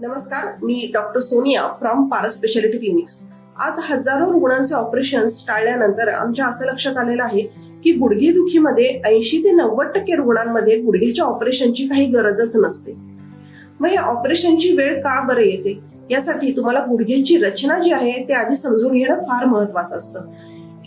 नमस्कार मी doctor Sonia from Para speciality clinics आज हजारो रुग्णांचे ऑपरेशन्स टाळल्यानंतर आमच्या असं लक्षात आलेलं आहे की गुडघेदुखीमध्ये ऐंशी ते नव्वद टक्के रुग्णांमध्ये गुडघेच्या ऑपरेशनची काही गरजच नसते. मग या ऑपरेशनची वेळ का बरं येते? यासाठी तुम्हाला गुडघ्याची रचना जी आहे ते आधी समजून घेणं फार महत्वाचं असतं.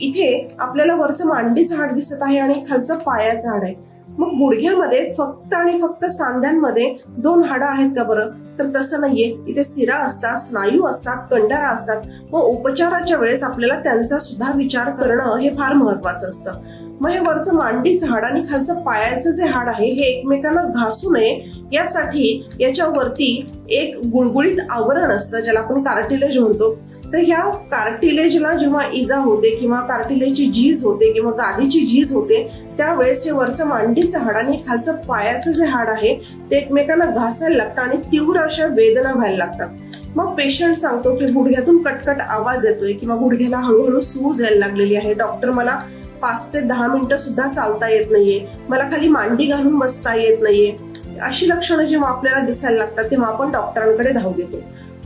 इथे आपल्याला वरचं मांडीचं हाड दिसत आहे आणि खालचं पायाचं हाड आहे. मग गुडघ्यामध्ये फक्त आणि फक्त सांध्यांमध्ये दोन हाडं आहेत का बरं? तर तसं नाहीये. इथे सिरा असतात स्नायू असतात कंडारा असतात. व उपचाराच्या वेळेस आपल्याला त्यांचा सुद्धा विचार करणं हे फार महत्वाचं असतं. मग हे वरचं मांडीचं हाड आणि खालचं पायाचं जे हाड आहे हे एकमेकांना घासू नये. यासाठी याच्यावरती एक गुळगुळीत आवरण असतं ज्याला आपण कार्टिलेज म्हणतो. तर ह्या कार्टिलेजला जेव्हा इजा होते किंवा कार्टिलेजची झीज होते किंवा गादीची झीज होते त्यावेळेस हे वरचं मांडीचं हाड आणि खालचं पायाचं जे हाड आहे ते एकमेकांना घासायला लागतं आणि तीव्र अशा वेदना व्हायला लागतात. मग पेशंट सांगतो की गुडघ्यातून कटकट आवाज येतोय किंवा गुडघ्याला हळूहळू सूज यायला लागलेली आहे. डॉक्टर मला पाच ते दहा मिनिटं सुद्धा चालता येत नाहीये. मला खाली मांडी घालून बसता येत नाहीये. अशी लक्षणं जेव्हा आपल्याला दिसायला लागतात तेव्हा आपण डॉक्टरांकडे धाव घेतो.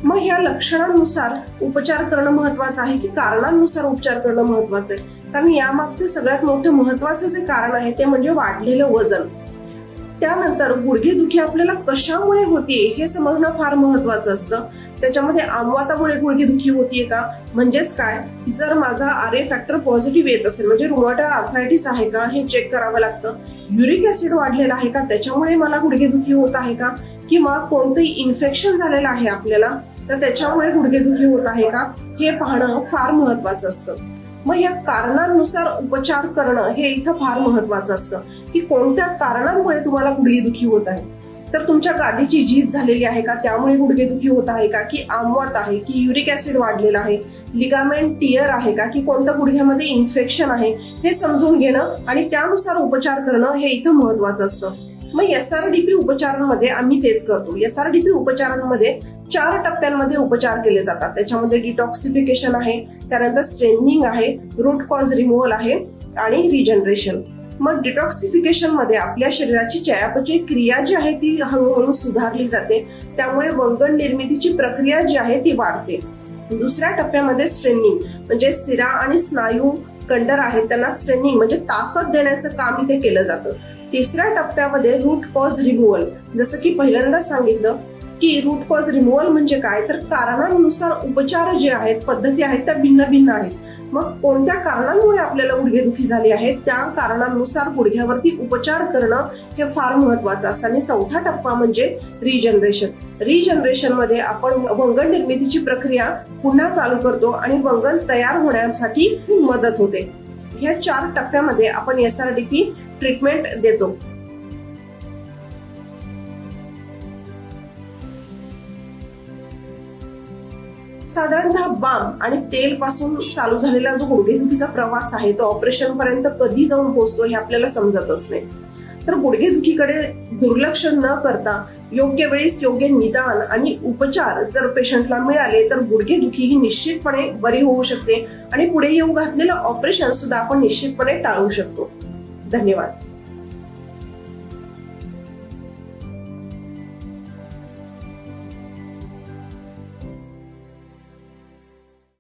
मग ह्या लक्षणांनुसार उपचार करणं महत्वाचं आहे की कारणांनुसार उपचार करणं महत्वाचं आहे? कारण यामागचं सगळ्यात मोठं महत्वाचं जे कारण आहे ते म्हणजे वाढलेलं वजन. त्यानंतर गुडघेदुखी आपल्याला कशामुळे होतीये? हे समजणं फार महत्वाचं असतं. त्याच्यामध्ये आमवातामुळे गुडघेदुखी होतीये का? म्हणजेच काय? जर माझा आर ए फॅक्टर पॉझिटिव्ह येत असेल म्हणजे रुमॅटॉइड आर्थरायटिस आहे का? हे चेक करावं लागतं. युरिक ऍसिड वाढलेला आहे का? त्याच्यामुळे मला गुडघेदुखी होत आहे का? किंवा कोणतंही इन्फेक्शन झालेलं आहे आपल्याला तर त्याच्यामुळे गुडघेदुखी होत आहे का? हे पाहणं फार महत्वाचं असतं. मग या कारणांनुसार उपचार करणं हे इथं फार महत्वाचं असतं. की कोणत्या कारणांमुळे तुम्हाला गुडघेदुखी होत आहे? तर तुमच्या गादीची झीज झालेली आहे का? त्यामुळे गुडघेदुखी होत आहे का? की आमवात आहे की युरिक ऍसिड वाढलेला आहे लिगामेंट टियर आहे का? की कोणत्या गुडघ्यामध्ये इन्फेक्शन आहे? हे समजून घेणं आणि त्यानुसार उपचार करणं हे इथं महत्वाचं असतं. मग एस आर डी पी उपचारांमध्ये आम्ही तेच करतो. एस आर डी पी उपचारांमध्ये चार टप्प्यांमध्ये उपचार केले जातात. त्याच्यामध्ये डिटॉक्सिफिकेशन आहे त्यानंतर स्ट्रेनिंग आहे रूट कॉज रिमूव्हल आहे आणि रिजनरेशन मग डिटॉक्सिफिकेशनमध्ये आपल्या शरीराची चयापचय क्रिया जी आहे ती हळूहळू सुधारली जाते. त्यामुळे वंगण निर्मितीची प्रक्रिया जी आहे ती वाढते. दुसऱ्या टप्प्यामध्ये स्ट्रेनिंग म्हणजे सिरा आणि स्नायू कंडर आहेत त्यांना स्ट्रेनिंग म्हणजे ताकद देण्याचं काम इथे केलं जातं. तिसऱ्या टप्प्यामध्ये रूट कॉज रिमूव्हल जसं की पहिल्यांदा सांगितलं की रूट कॉज रिमूव्हल म्हणजे काय? तर कारणांनुसार उपचार जे आहेत पद्धती आहेत त्या भिन्न भिन्न आहेत. मग कोणत्या कारणांमुळे आपल्याला गुडघेदुखी झाली आहे? त्या कारणांनुसार गुडघ्यावरती उपचार करणं हे फार महत्वाचं असतं. आणि चौथा टप्पा म्हणजे रिजनरेशन रिजनरेशनमध्ये आपण वंगण निर्मितीची प्रक्रिया पुन्हा चालू करतो आणि वंगण तयार होण्यासाठी मदत होते. ह्या चार टप्प्यामध्ये आपण S R D P treatment देतो. साधारणतः बाम आणि तेल पासून चालू झालेला जो गुडघेदुखीचा प्रवास आहे तो ऑपरेशन पर्यंत कधी जाऊन पोहोचतो हे आपल्याला समजतच नाही. तर गुडघेदुखीकडे दुर्लक्ष न करता योग्य वेळेस योग्य निदान आणि उपचार जर पेशंटला मिळाले तर गुडघेदुखी ही निश्चितपणे बरी होऊ शकते आणि पुढे येऊ घातलेलं ऑपरेशन सुद्धा आपण निश्चितपणे टाळू शकतो. धन्यवाद.